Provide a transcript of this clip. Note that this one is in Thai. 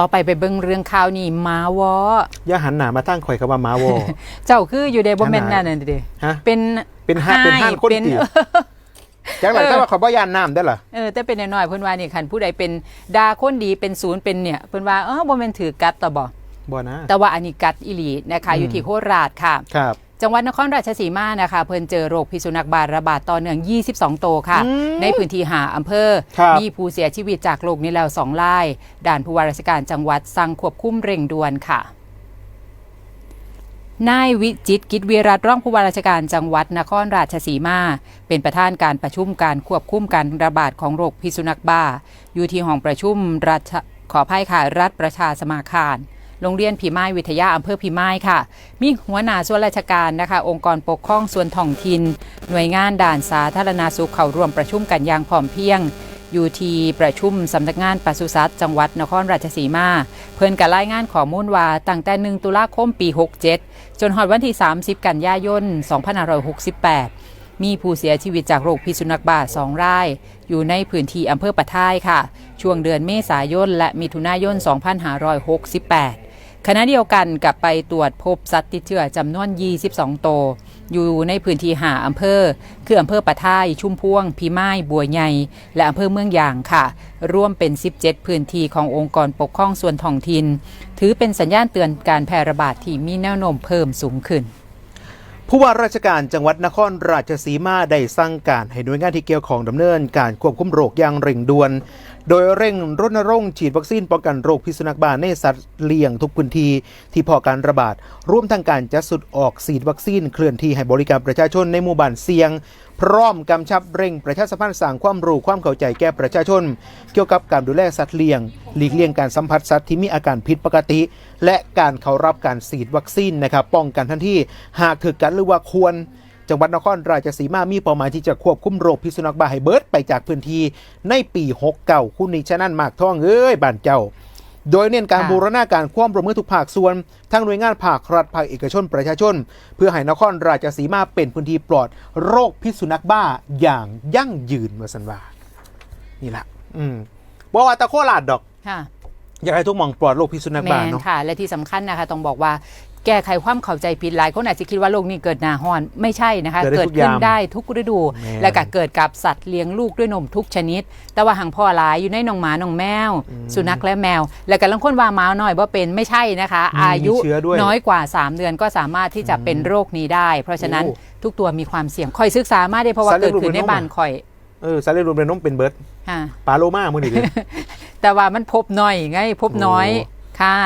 ต่อไปไปเบิ่งเรื่องข่าวนี่หมาวออย่าหันหน้ามาตั้งข่อยคำว่าหมาวอเจ้าคืออยู่ในบ่แม่นขนานั่ดนน่ะเด้ฮะเป็นเป็นห้าเป็นห้านคนเป็นตีจังไรแต่ว่าขอยบ่ยานน้ำได้เหรอเออแต่เป็นน้อยๆเพิ่นว่านี่คันผู้ใดเป็นดาคนดีเป็นศูนย์เป็นเนี่ยเพิ่นว่าเออบ่แม่นถือกัดต่อบ่บ่นะแต่ว่าอันนี้กัดอีหลีนะคะอืมอยู่ที่โคราชค่ะครับ จังหวัดนครราชสีมานะคะเพิ่นเจอโรคพิษสุนัขบาระบาดต่อเนื่อง 22 โตวค่ะอืมในพื้นที่หาอำเภอ ครับมีผู้เสียชีวิตจากโรคนี้แล้ว2ราย ด่านผู้ว่าราชการจังหวัดสั่งควบคุมเร่งด่วนค่ะ นายวิจิตรกิจวีรัตน์รองผู้ว่าราชการจังหวัดนครราชสีมา เป็นประธานการประชุมการควบคุมการระบาดของโรคพิษสุนัขบ้า อยู่ที่ห้องประชุมรัฐขออภัยค่ะรัฐประชาสมาคาร โรงเรียนพิมายวิทยาอำเภอพิมายค่ะ มีหัวหน้าส่วนราชการนะคะ องค์กรปกครองส่วนท้องถิ่นหน่วยงานด่านสาธารณสุขเข้าร่วมประชุมกันอย่างพร้อมเพียงอยู่ที่ประชุมสำนักงานปศุสัตว์จังหวัดนครราชสีมา เพิ่อนกับรายงานข้อมูลว่าตั้งแต่ 1 ตุลาคมปี 67 จนฮอดวันที่ 30 กันยายน 2568 มีผู้เสียชีวิตจากโรคพิษสุนัขบ้า2ราย อยู่ในพื้นที่อำเภอปะท้ายค่ะ ช่วงเดือนเมษายนและมิถุนายน 2568 ขณะเดียวกันกับไปตรวจพบสัตว์ติดเชื้อจำนวน 22โตวอยู่ในพื้นที่หาอำเภอ คืออำเภอปะท้ายชุ่มพวง พิมาย บัวใหญ่ และอำเภอเมืองยางค่ะ ร่วมเป็น 17 พื้นที่ขององค์กรปกครองส่วนท้องถิ่น ถือเป็นสัญญาณเตือนการแพร่ระบาดที่มีแนวโน้มเพิ่มสูงขึ้น ผู้ว่าราชการจังหวัดนครราชสีมาได้สั่งการให้หน่วยงานที่เกี่ยวของดำเนินการควบคุมโรคอย่างเร่งด่วน โดยเร่งรณรงค์ฉีดวัคซีนป้องกันโรคพิษสุนัขบ้าในสัตว์เลี้ยงทุกพื้นที่ที่พอการระบาดร่วมทั้งการจัดสุดออกฉีดวัคซีนเคลื่อนที่ให้บริการประชาชนในหมู่บ้านเสี่ยง พร้อมกำชับเร่งประชาสัมพันธ์สร้างความรู้ความเข้าใจแก่ประชาชน เกี่ยวกับการดูแลสัตว์เลี้ยง หลีกเลี่ยงการสัมผัสสัตว์ที่มีอาการผิดปกติ และการเข้ารับการฉีดวัคซีนนะครับป้องกันทันทีหากถึกกันหรือว่าควร จังหวัดนครราชสีมามีเป้าหมายที่จะควบคุมโรคพิษสุนัขบ้าให้เบิดไปจากพื้นที่ในปี69คุณนิชนันมากท่องเอ้ยบ้านเจ้าโดยเน้นการค่ะบูรณาการความร่วมมือทุกภาคส่วน ทั้งหน่วยงานภาครัฐภาคเอกชนประชาชน เพื่อให้นครราชสีมาเป็นพื้นที่ปลอดโรคพิษสุนัขบ้าอย่างยั่งยืนเมื่อสันว่านี่แหละอืมบอกว่าแตะโคราดดอกค่ะ อยากให้ทุกหมองปลอดโรคพิษสุนัขแมบ้านเนาะ ค่ะ และที่สำคัญนะคะต้องบอกว่าแก้ไขความเข้าใจผิดหลายคนอาจจะคิดว่าโลกนี้เกิดหนาห้อนไม่ใช่นะคะเกิดได้ทุกขึ้นยามได้ทุกฤดู แม่น และก็เกิดกับสัตว์เลี้ยงลูกด้วยนมทุกชนิด แต่ว่าหางพ่อหลายอยู่ในน้องหมาน้องแมว สุนัขและแมว และกันลังคนว่าหมาน้อยว่าเป็นไม่ใช่นะคะมีอายุมีเชื้อด้วยน้อยกว่า 3 เดือนก็สามารถที่จะเป็นโรคนี้ได้ เพราะฉะนั้นโอ้ทุกตัวมีความเสี่ยงคอยศึกษามากได้เพราะว่าสัตว์เลี้เกิยดงลูกขึ้นในเป็นน้องบ้านหมาคอยเออสารเลรวมเป็นน้องเป็นเบิร์ดค่ะ ปลาโลมามือนี่เลย แต่ว่ามันพบน้อยไง พบน้อยโอ้ค่ะ